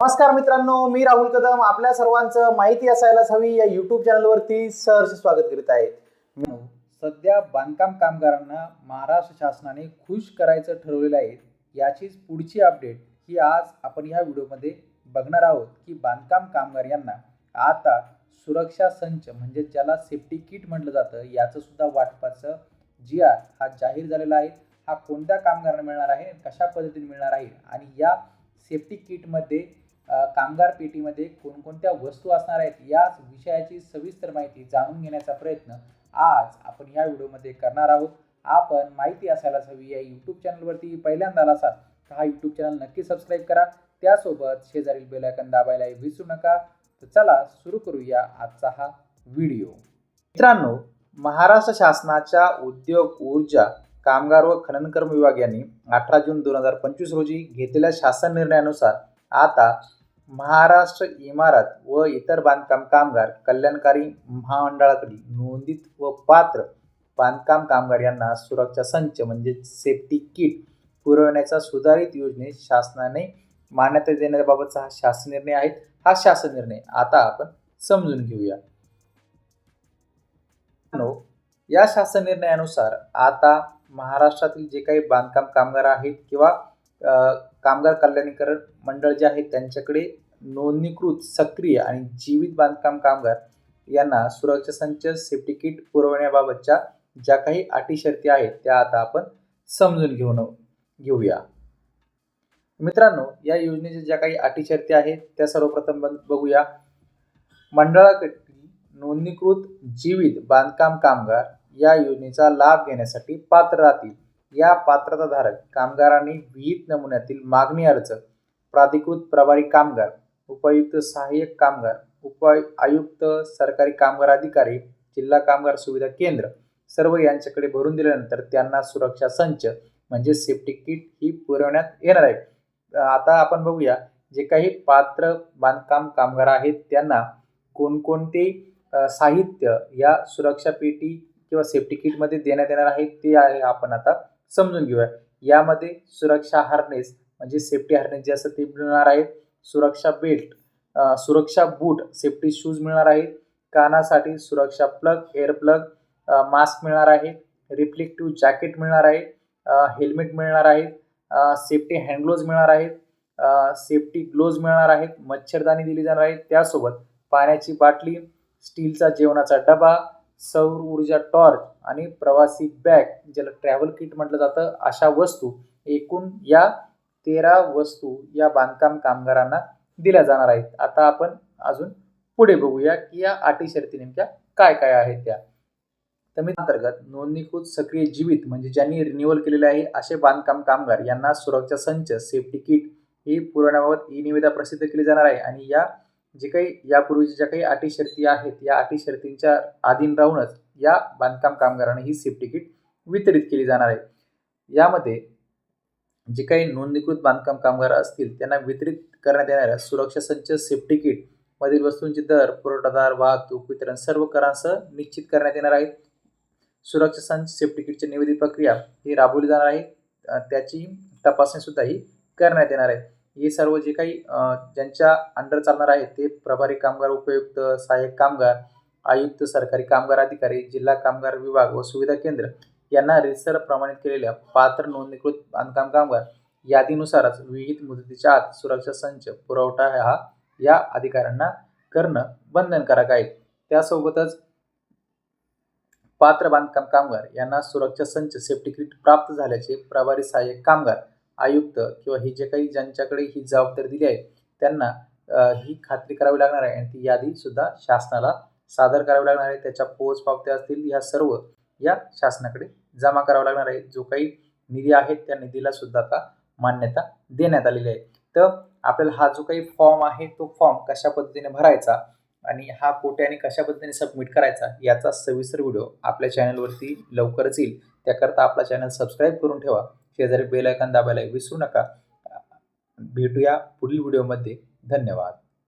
नमस्कार मित्रांनो मी राहुल कदम. आपल्या सर्वांचं माहिती असायलाच हवी. या युट्यूब चॅनलवरती सहर्ष स्वागत करीत आहे. सध्या बांधकाम कामगारांना महाराष्ट्र शासनाने खुश करायचं ठरवलेलं आहे. याचीच पुढची अपडेट ही आज आपण ह्या व्हिडिओमध्ये बघणार आहोत की बांधकाम कामगार यांना आता सुरक्षा संच म्हणजे ज्याला सेफ्टी किट म्हटलं जातं याचं सुद्धा वाटपाचं जी आर हा जाहीर झालेला आहे. हा कोणत्या कामगारांना मिळणार आहे? कशा पद्धतीने मिळणार आहे? आणि या सेफ्टी किटमध्ये कामगार पेटीमध्ये कोणकोणत्या वस्तू असणार आहेत या विषयाची सविस्तर माहिती जाणून घेण्याचा प्रयत्न आज आपण ह्या व्हिडिओमध्ये करणार आहोत. आपण माहिती असायलाच हवी या यूट्यूब चॅनलवरती पहिल्यांदा असाल तर हा यूट्यूब चॅनल नक्की सबस्क्राईब करा. त्यासोबत शेजारील बेलायकन दाबायला विसरू नका. तर चला सुरू करूया आजचा हा व्हिडिओ. मित्रांनो महाराष्ट्र शासनाच्या उद्योग ऊर्जा कामगार व खननकर्म विभाग यांनी अठरा जून दोन हजार पंचवीस रोजी घेतलेल्या शासन निर्णयानुसार आता महाराष्ट्र इमारत व इतर बांधकाम कामगार कल्याणकारी महामंडळाकडील नोंदित व पात्र बांधकाम कामगार यांना सुरक्षा संच म्हणजे सेफ्टी किट पुरवण्याचा सुधारित योजनेत शासनाने मान्यता देण्याबाबतचा हा शासन निर्णय आहे. हा शासन निर्णय आता आपण समजून घेऊया. या शासन निर्णयानुसार आता महाराष्ट्रातील जे काही बांधकाम कामगार आहेत किंवा कामगार कल्याणीकरण मंडळ जे आहेत त्यांच्याकडे नोंदणीकृत सक्रिय आणि जीवित बांधकाम कामगार यांना सुरक्षा संच सेफ्टी किट पुरवण्याबाबतच्या ज्या काही अटी शर्ती आहेत त्या आता आपण समजून घेऊन घेऊया. मित्रांनो या योजनेच्या ज्या काही अटी शर्ती आहेत त्या सर्वप्रथम बघूया. मंडळाकडे नोंदणीकृत जीवित बांधकाम कामगार या योजनेचा लाभ घेण्यासाठी पात्र राहतील. या पात्रताधारक कामगारांनी विहित नमुन्यातील मागणी अर्ज प्राधिकृत प्रभारी कामगार उपायुक्त सहाय्यक कामगार उपाय आयुक्त सरकारी कामगार अधिकारी जिल्हा कामगार सुविधा केंद्र सर्व यांच्याकडे भरून दिल्यानंतर त्यांना सुरक्षा संच म्हणजे सेफ्टी किट ही पुरवण्यात येणार आहे. आता आपण बघूया जे काही पात्र बांधकाम कामगार आहेत त्यांना कोणकोणते साहित्य या सुरक्षा पेटी किंवा सेफ्टी किटमध्ये देण्यात येणार आहे ते आहे आपण आता समजून घेऊया. यामध्ये सुरक्षा हार्नेस म्हणजे सेफ्टी हार्नेस जे असतं ते मिळणार आहे सुरक्षा बेल्ट सुरक्षा बूट सेफ्टी शूज मिळणार आहेत. कानासाठी सुरक्षा प्लग एअर प्लग मास्क मिळणार आहे. रिफ्लेक्टिव्ह जॅकेट मिळणार आहे. हेल्मेट मिळणार आहेत. सेफ्टी हँडग्लोज मिळणार आहेत. सेफ्टी ग्लोज मिळणार आहेत. मच्छरदाणी दिली जाणार आहे त्यासोबत पाण्याची बाटली स्टीलचा जेवणाचा डबा सौर ऊर्जा टॉर्च आणि प्रवासी बॅग ज्याला ट्रॅव्हल किट म्हटलं जातं अशा वस्तू एकूण या तेरा वस्तू या बांधकाम कामगारांना दिल्या जाणार आहेत. आता आपण अजून पुढे बघूया की या अटी शर्ती नेमक्या काय काय आहेत त्या. तर अंतर्गत नोंदणीकृत सक्रिय जीवित म्हणजे ज्यांनी रिन्युअल केलेले आहे असे बांधकाम कामगार यांना सुरक्षा संच सेफ्टी किट ही पुरवण्याबाबत ई निविदा प्रसिद्ध केली जाणार आहे. आणि या जे काही यापूर्वीच्या ज्या काही अटी शर्ती आहेत या अटी शर्तींच्या अधीन राहूनच या बांधकाम कामगारांना ही सेफ्टी तिकीट वितरित केली जाणार आहे. यामध्ये जे काही नोंदणीकृत बांधकाम कामगार असतील त्यांना वितरित करण्यात येणाऱ्या सुरक्षा संच सेफ्टी किट मधील वस्तूंचे दर पुरवठादार वाहतूक वितरण सर्व करांसह निश्चित करण्यात येणार आहेत सुरक्षा संच सेफ्टी किटची निवेदित प्रक्रिया ही राबवली जाणार आहे. त्याची तपासणी सुद्धा ही करण्यात येणार आहे. हे सर्व जे काही ज्यांच्या अंडर चालणार आहेत ते प्रभारी कामगार उपयुक्त सहाय्यक कामगार आयुक्त सरकारी कामगार अधिकारी जिल्हा कामगार विभाग व सुविधा केंद्र यांना रिसर प्रमाणित केलेल्या पात्र नोंदणीकृत बांधकाम कामगार यादीनुसारच विहित मुदतीच्या आत सुरक्षा संच पुरवठा हा या अधिकाऱ्यांना करणं बंधनकारक आहे. त्यासोबतच पात्र बांधकाम कामगार यांना सुरक्षा संच सेफ्टी किट प्राप्त झाल्याचे प्रभारी सहाय्यक कामगार आयुक्त किंवा ही जे काही ज्यांच्याकडे ही जबाबदारी दिली आहे त्यांना ही खात्री करावी लागणार आहे. आणि ती यादी सुद्धा शासनाला सादर करावी लागणार आहे. त्याच्या पोच पावत्या असतील या सर्व या शासनाकडे जमा करावा लागणार आहे. जो काही निधी आहे त्या निधीला सुद्धा आता मान्यता देण्यात आलेली आहे. तर आपल्याला हा जो काही फॉर्म आहे तो फॉर्म कशा पद्धतीने भरायचा आणि हा कोट्याने कशा पद्धतीने सबमिट करायचा याचा सविस्तर व्हिडिओ आपल्या चॅनलवरती लवकरच येईल. त्याकरता आपला चॅनल सबस्क्राईब करून ठेवा. शेजारी बेल आयकॉन दाबायला विसरू नका. भेटूया पुढील व्हिडिओमध्ये धन्यवाद.